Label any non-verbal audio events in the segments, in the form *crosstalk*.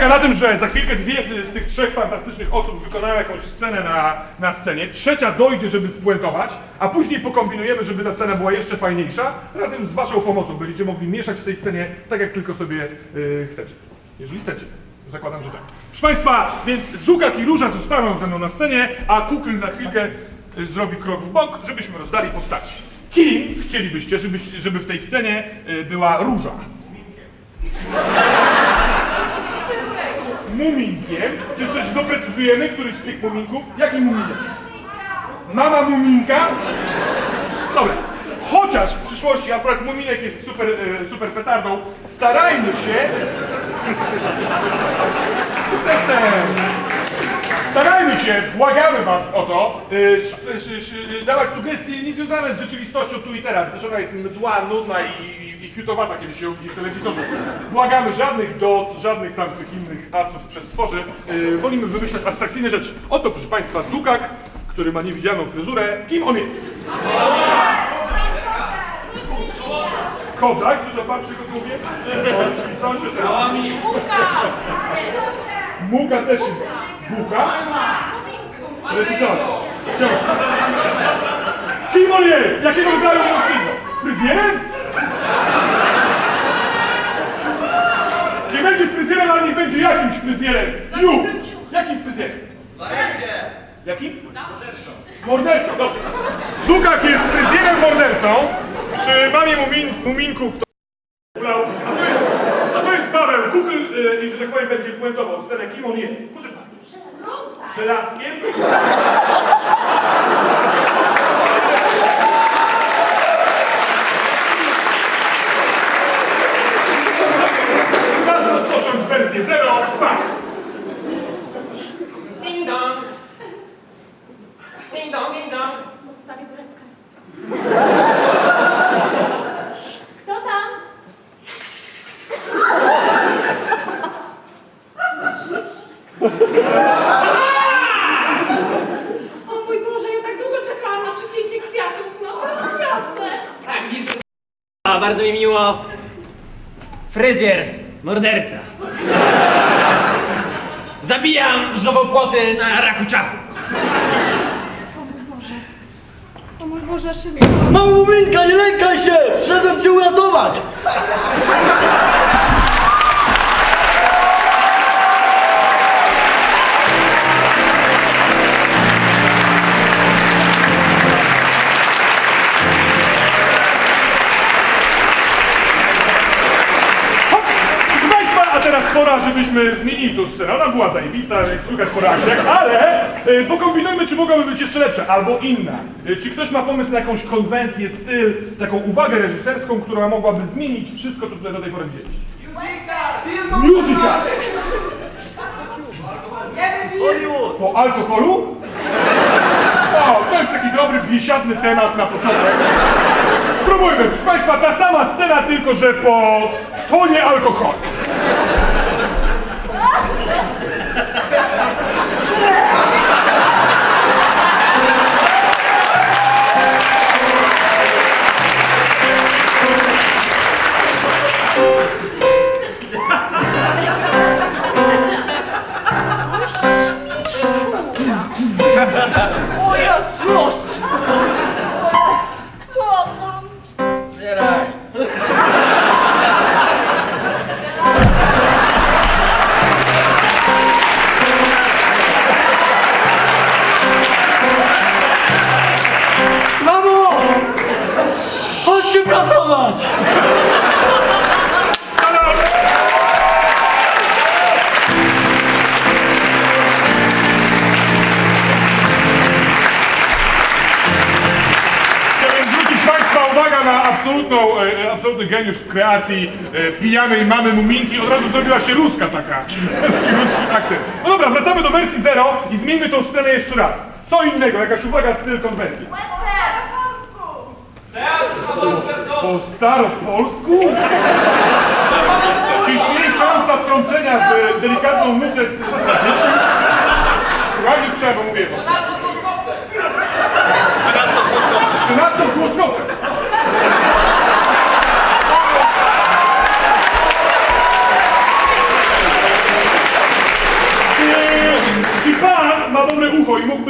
polega na tym, że za chwilkę dwie z tych trzech fantastycznych osób wykonają jakąś scenę na, na scenie, trzecia dojdzie, żeby spuentować, a później pokombinujemy, żeby ta scena była jeszcze fajniejsza. Razem z waszą pomocą będziecie mogli mieszać w tej scenie tak, jak tylko sobie y, chcecie. Jeżeli chcecie. Zakładam, że tak. Proszę Państwa, więc Zukak i Róża zostaną ze mną na scenie, a Kukl na chwilkę y, zrobi krok w bok, żebyśmy rozdali postaci. Kim chcielibyście, żeby, żeby w tej scenie y, była Róża? Muminkiem? Czy coś doprecyzujemy? Któryś z tych muminków? Jaki muminek? Mama muminka? Dobra. Chociaż w przyszłości akurat muminek jest super, e, super petardą, starajmy się... *laughs* Starajmy się, błagamy was o to, y, sz, dawać sugestie nie związane z rzeczywistością tu i teraz, gdyż ona jest mdła, nudna i, i, fiutowata, kiedy się ją widzi w telewizorze. Błagamy żadnych dot, żadnych tam tych innych asów tworzy. Y, wolimy wymyślać abstrakcyjne rzeczy. Oto, proszę państwa, Zukak, który ma niewidzialną fryzurę. Kim on jest? Kozak, słyszał pan, czego mówię? O rzeczywistości, Muga też jest. Buka? Wciąż. Kim on jest? Jakiego rodzaju mężczyzna? Fryzjerem? Nie będzie niech będzie jakimś fryzjerem. Ju! Jakim fryzjerem? Jakim? Mordercą, dobrze. Zukak jest fryzjerem mordercą. Przy mamie mumin, muminków to ulał. A to jest, a to jest Paweł. Kukl, y, że tak powiem, będzie puentował scenę, kim on jest. Proszę pana. Żelazkiem? Czas rozpocząć wersję 0. Tak. Ding dong. Ding dong. Podstawię torebkę. Kto tam? O mój Boże, ja tak długo czekałam na przecięcie kwiatów, no co jasne. Tak, widzę. A, bardzo mi miło. Fryzjer, morderca. Zabijam żywopłoty na raku czachu. Boże. O mój Boże, aż się zgubiłam. Mała muminka, nie lękaj się! Przyszedłem cię uratować! Teraz pora, żebyśmy zmienili tą scenę. Ona była zajebista, jak słychać po reakcjach, ale y, pokombinujmy, czy mogłaby być jeszcze lepsza, albo inna. Y, czy ktoś ma pomysł na jakąś konwencję, styl, taką uwagę reżyserską, która mogłaby zmienić wszystko, co tutaj do tej pory widzieliście? Musical! Po alkoholu? O, to jest taki dobry, biesiadny temat na początek. Spróbujmy, proszę Państwa, ta sama scena, tylko że po tonie alkoholu. O Jezus! Kto tam? Zbieraj. Mamo! Chodź się pracować! Absolutną, e, e, absolutny geniusz w kreacji e, pijanej mamy Muminki. Od razu zrobiła się ruska taka, taki *laughs* ruski akcent. No dobra, wracamy do wersji zero i zmieńmy tą scenę jeszcze raz. Co innego, jakaś uwaga, styl konwencji. Po staropolsku? Czy istnieje szansa wtrącenia w delikatną nutę? Słuchajcie, trzeba, bo mówię. Trzynastą głoskowcem.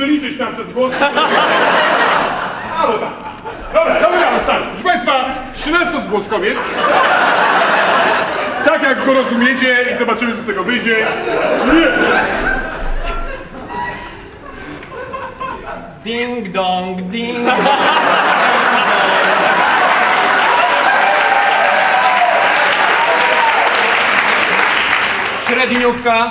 Mógłby liczyć nam te zgłoski. A, no tak. Dobra, dobra, stary. Proszę Państwa, 13 zgłoskowiec. Tak jak go rozumiecie i zobaczymy, co z tego wyjdzie. Ding dong, ding dong. Średniówka.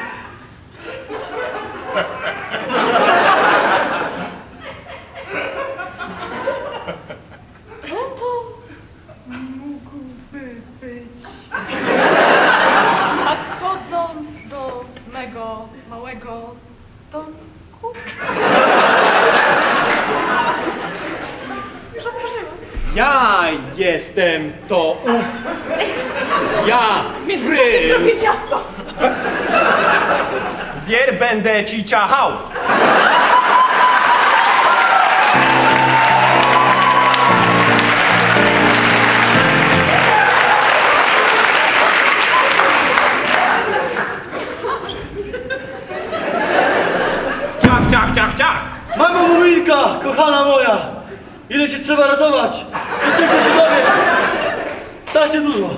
Ja jestem to ów. Ja, W międzyczasie Fryz. zrobię ciasto. Zier będę ci ciachał. Ile cię trzeba ratować? To tylko się dowie! Strasznie dużo.